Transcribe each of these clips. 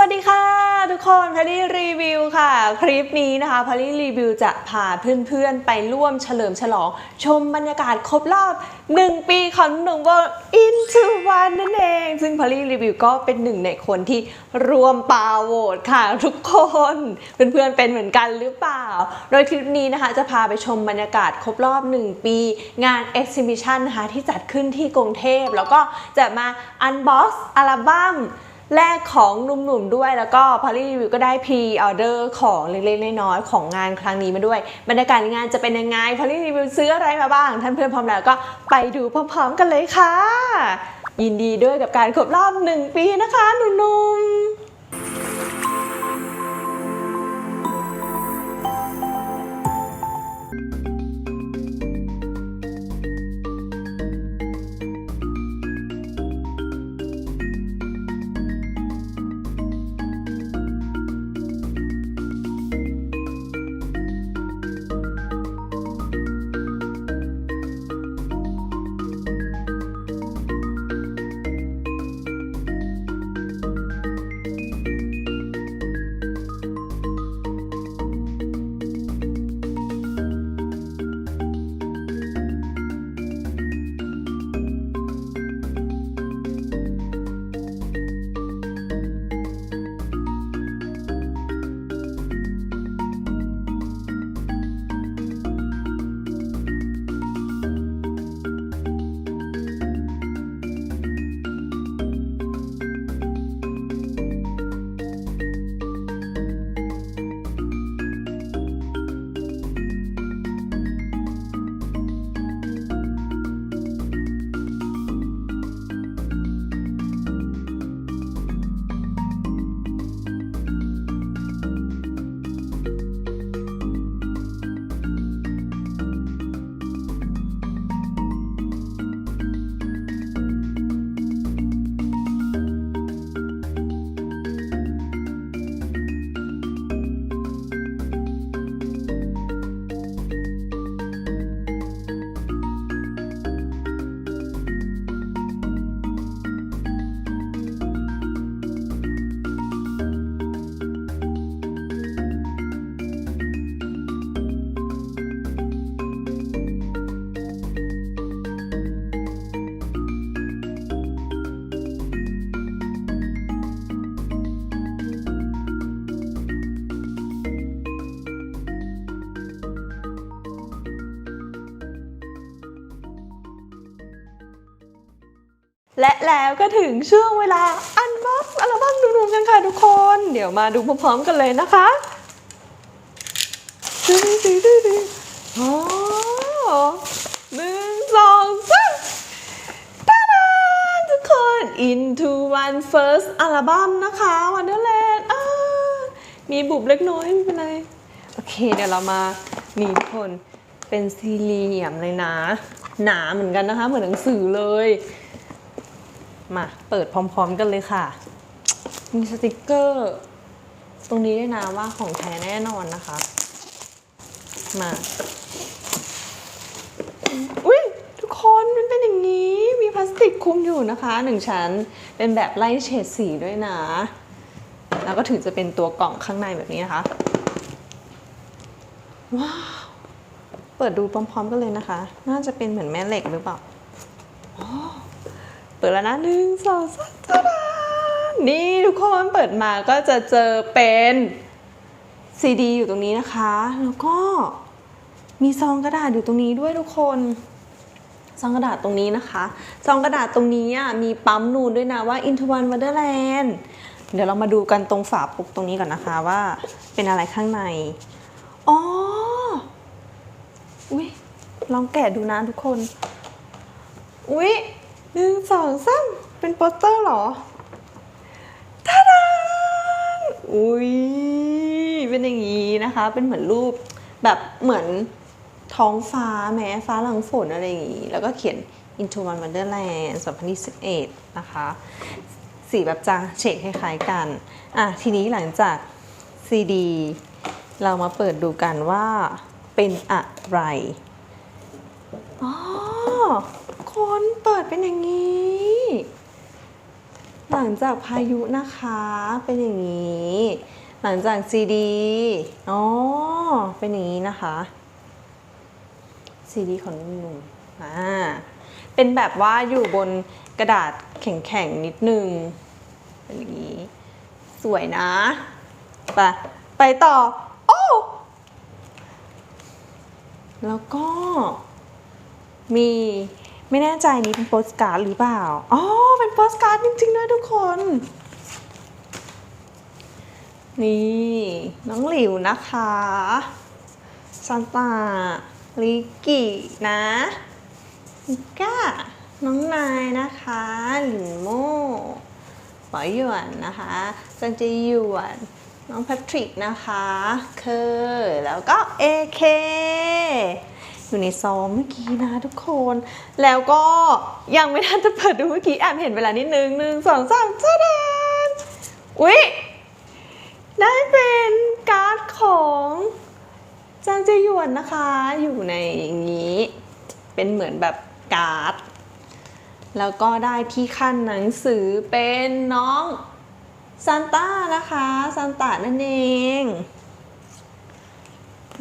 วัสดีค่ะ ทุกคนพารีรีวิวค่ะ คลิปนี้นะคะพารีรีวิวจะพาเพื่อนๆ ไปร่วมเฉลิมฉลอง ชมบรรยากาศครบรอบ 1 ปีของหนุ่มวง Into One นั่นเอง ซึ่งพารีรีวิวก็เป็นหนึ่งในคนที่รวมปาโหวตค่ะ ทุกคนเพื่อนๆเป็นเหมือนกันหรือเปล่า โดยคลิปนี้นะคะจะพาไปชมบรรยากาศครบรอบ 1 ปี งาน Exhibition นะคะที่จัดขึ้นที่กรุงเทพแล้วก็จะมา Unbox อัลบั้ม แรกของหนุ่มๆด้วยแล้วก็พารีรีวิวก็ได้พรีออเดอร์ของเล็กๆน้อยๆของงานครั้งนี้มาด้วย บรรยากาศงานจะเป็นยังไงพารีรีวิวซื้ออะไรมาบ้าง ท่านเพื่อนพร้อมแล้วก็ไปดูพร้อมๆกันเลยค่ะ ยินดีด้วยกับการครบรอบหนึ่งปีนะคะหนุ่มๆ และแล้วก็ถึงช่วงเวลาอันบ็อกอัลบั้มหนุ่มๆกันค่ะทุกคน เดี๋ยวมาดูพร้อมๆกันเลยนะคะดูดูดูดูอ๋อหนึ่งสองสามตาดาทุกคน Into One First อัลบั้มนะคะ Wonderland อ่ามีบุบเล็กน้อยไม่เป็นไร โอเคเดี๋ยวเรามานี่ทุกคนเป็นสี่เหลี่ยมเลยนะ หนาเหมือนกันนะคะ เหมือนหนังสือเลย มาเปิดพร้อมๆกันเลยค่ะ มีสติกเกอร์ ตรงนี้ด้วยนะว่าของแท้แน่นอนนะคะ มาอุ้ยทุกคนมันเป็นอย่างนี้ มีพลาสติกคลุมอยู่นะคะหนึ่งชั้นเป็นแบบไล่เฉดสีด้วยนะ แล้วก็ถึงจะเป็นตัวกล่องข้างในแบบนี้นะคะ ว้าว เปิดดูพร้อมๆกันเลยนะคะ น่าจะเป็นเหมือนแม่เหล็กหรือเปล่า เปิดแล้วนะหนึ่งสองสามตาดานี่ทุกคนเปิดมาก็จะเจอเป็นซีดีอยู่ตรงนี้นะคะ แล้วก็มีซองกระดาษอยู่ตรงนี้ด้วยทุกคนซองกระดาษตรงนี้นะคะซองกระดาษตรงนี้อะมีปั๊มนูนด้วยนะว่า Into One Wonderland เดี๋ยวเรามาดูกันตรงฝาปุกตรงนี้ก่อนนะคะว่าเป็นอะไรข้างใน อ๋อ อุ้ยลองแกะดูนะทุกคน อุ๊ย หนึ่งสองสามเป็นโปสเตอร์เหรอท่าดานอุ๊ยเป็นอย่างนี้นะคะ เป็นเหมือนรูปแบบเหมือนท้องฟ้าแม้ฟ้าหลังฝนอะไรอย่างนี้ แล้วก็เขียน Into One Wonderland 2021 นะคะ สีแบบจางเฉดคล้ายๆกัน อะ ทีนี้หลังจากซีดีเรามาเปิดดูกันว่าเป็นอะไร อ๋อ คนเปิดเป็นอย่างนี้ หลังจากพายุนะคะเป็นอย่างนี้ หลังจากซีดีอ๋อเป็นอย่างนี้นะคะซีดีของนุ่มๆอ่าเป็นแบบว่าอยู่บนกระดาษแข็งๆนิดนึงเป็นอย่างนี้ สวยนะ ไปไปต่อ โอ้แล้วก็มี ไม่แน่ใจนี้เป็นโปสการ์ดหรือเปล่า อ๋อ เป็นโปสการ์ดจริงๆด้วยทุกคน นี่น้องหลิวนะคะซันตาลิกินะมิก้า น้องนายนะคะหลินโม่ปอยหยวนนะคะจันจีหยวน น้องแพทริกนะคะ เคอแล้วก็เอเค อยู่ในซองเมื่อกี้นะทุกคน แล้วก็ยังไม่ทันจะเปิดดูเมื่อกี้แอบเห็นเวลานิดนึงหนึ่งสองสามจ้าดานอุ๊ย ได้เป็นการ์ดของจางเจหยวนนะคะ อยู่ในอย่างนี้ เป็นเหมือนแบบการ์ด แล้วก็ได้ที่ขั้นหนังสือเป็นน้องซานต้านะคะซานต้านั่นเอง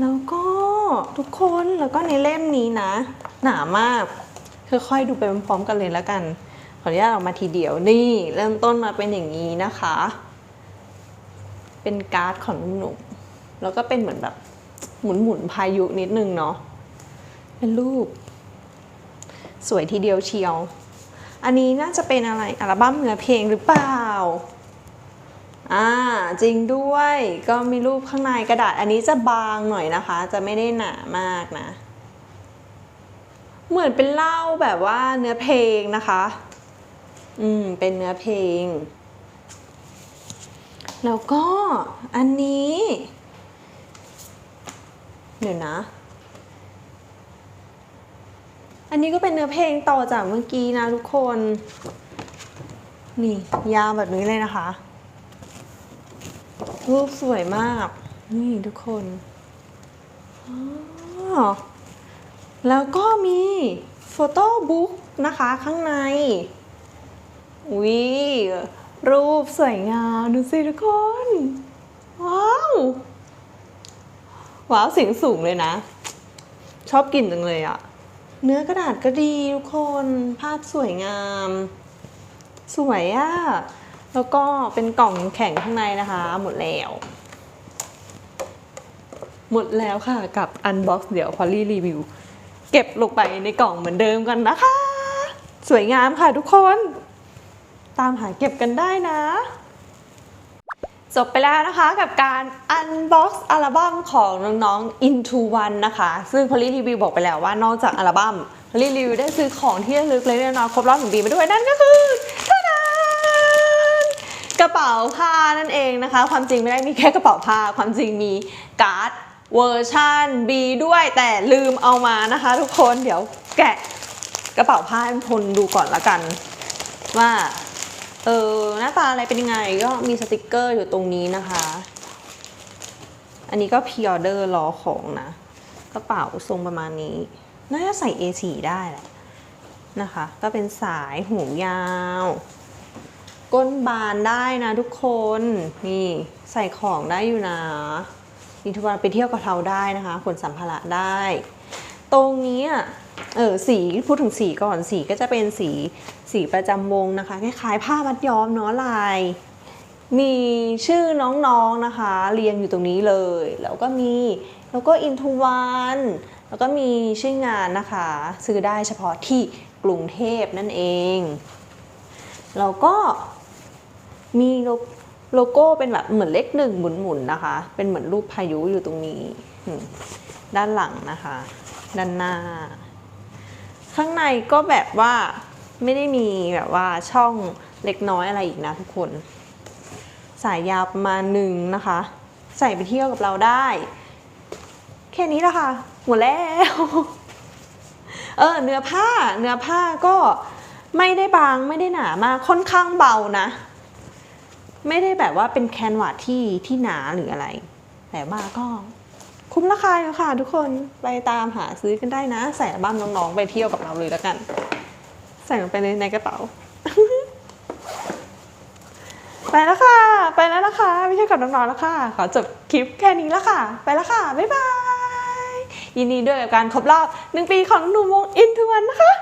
แล้วก็ ทุกคนแล้วก็ในเล่มนี้นะ หนามากคือค่อยดูไปพร้อมๆกันเลยแล้วกันขออนุญาตออกมาทีเดียวนี่เริ่มต้นมาเป็นอย่างนี้นะคะ เป็นการ์ดของหนุ่มๆแล้วก็เป็นเหมือนแบบหมุนหมุนๆพายุนิดนึงเนาะเป็นรูป สวยทีเดียวเชียว อันนี้น่าจะเป็นอะไรอัลบั้มเนื้อเพลงหรือเปล่า อ่าจริงด้วยก็มีรูปข้างในกระดาษอันนี้จะบางหน่อยนะคะ จะไม่ได้หนามากนะ เหมือนเป็นเล้าแบบว่าเนื้อเพลงนะคะ อืมเป็นเนื้อเพลง แล้วก็อันนี้เดี๋ยวนะ อันนี้ก็เป็นเนื้อเพลงต่อจากเมื่อกี้นะทุกคน นี่ยาวแบบนี้เลยนะคะ รูปสวยมาก นี่ทุกคนอ๋อแล้วก็มีโฟโต้บุ๊กนะคะข้างในวิรูปสวยงามดูสิทุกคน ว้าว ว้าวเสียงสูงเลยนะ ชอบกลิ่นจังเลยอะเนื้อกระดาษก็ดีทุกคน ภาพสวยงาม สวยอะ แล้วก็เป็นกล่องแข็งข้างในนะคะ หมดแล้ว หมดแล้วค่ะกับ Unbox เดี๋ยวพอลลี่รีวิว เก็บลงไปในกล่องเหมือนเดิมกันนะคะ สวยงามค่ะทุกคน ตามหาเก็บกันได้นะจบไปแล้วนะคะกับการ unbox อัลบั้มของน้องๆ Into One นะคะ ซึ่งพอลลี่รีวิวบอกไปแล้วว่านอกจากอัลบั้มพอลี่รีวิวได้ซื้อของที่ระลึกเล็กๆน้อยๆครบรอบหนึ่งปีมาด้วยนั่นก็คือ กระเป๋าผ้านั่นเองนะคะ ความจริงไม่ได้มีแค่กระเป๋าผ้า ความจริงมีการ์ดเวอร์ชัน B ด้วยแต่ลืมเอามานะคะ ทุกคนเดี๋ยวแกะกระเป๋าผ้าให้ทนดูก่อนละกัน ว่าเออหน้าตาอะไรเป็นยังไงก็มีสติกเกอร์อยู่ตรงนี้นะคะ อันนี้ก็พ r ออเดอร์รอของนะ กระเป๋าทรงประมาณนี้ น่าจะใส่ A4 ได้แหละนะคะ ก็เป็นสายหูยาว ก้นบานได้นะทุกคน นี่ใส่ของได้อยู่นะมีทุกวันไปเที่ยวกับเราได้นะคะขนสัมภาระได้ ตรงนี้อะเออสีพูดถึงสีก่อนสีก็จะเป็นสีสีประจำวงนะคะ คล้ายๆ ผ้ามัดย้อมเนาะลาย มีชื่อน้องๆนะคะ เรียงอยู่ตรงนี้เลย แล้วก็มีแล้วก็อินทูวันแล้วก็มีชื่องานนะคะ ซื้อได้เฉพาะที่กรุงเทพนั่นเอง แล้วก็ มีโลโก้เป็นแบบเหมือนเลขหนึ่งหมุนๆนะคะ เป็นเหมือนรูปพายุอยู่ตรงนี้ ด้านหลังนะคะ ด้านหน้า ข้างในก็แบบว่าไม่ได้มีแบบว่าช่องเล็กน้อยอะไรอีกนะทุกคน สายยาวประมาณหนึ่งนะคะ ใส่ไปเที่ยวกับเราได้ แค่นี้แหละค่ะ หมดแล้ว เออเนื้อผ้าเนื้อผ้าก็ไม่ได้บางไม่ได้หนามากค่อนข้างเบานะ ไม่ได้แบบว่าเป็นแคนวาสที่ที่หนาหรืออะไร แต่ว่าก็คุ้มราคาอยู่ค่ะทุกคนไปตามหาซื้อกันได้นะ ใส่อัลบั้มน้องๆ ไปเที่ยวกับเราเลยแล้วกัน ใส่ลงไปเลยในกระเป๋า ไปแล้วค่ะ ไปแล้วนะคะไม่ใช่กับน้องๆแล้วค่ะ ขอจบคลิปแค่นี้แล้วค่ะ ไปแล้วค่ะ บ๊ายบาย ยินดีด้วยกับการครบรอบหนึ่งปีของหนุ่มวงอินทวันนะคะ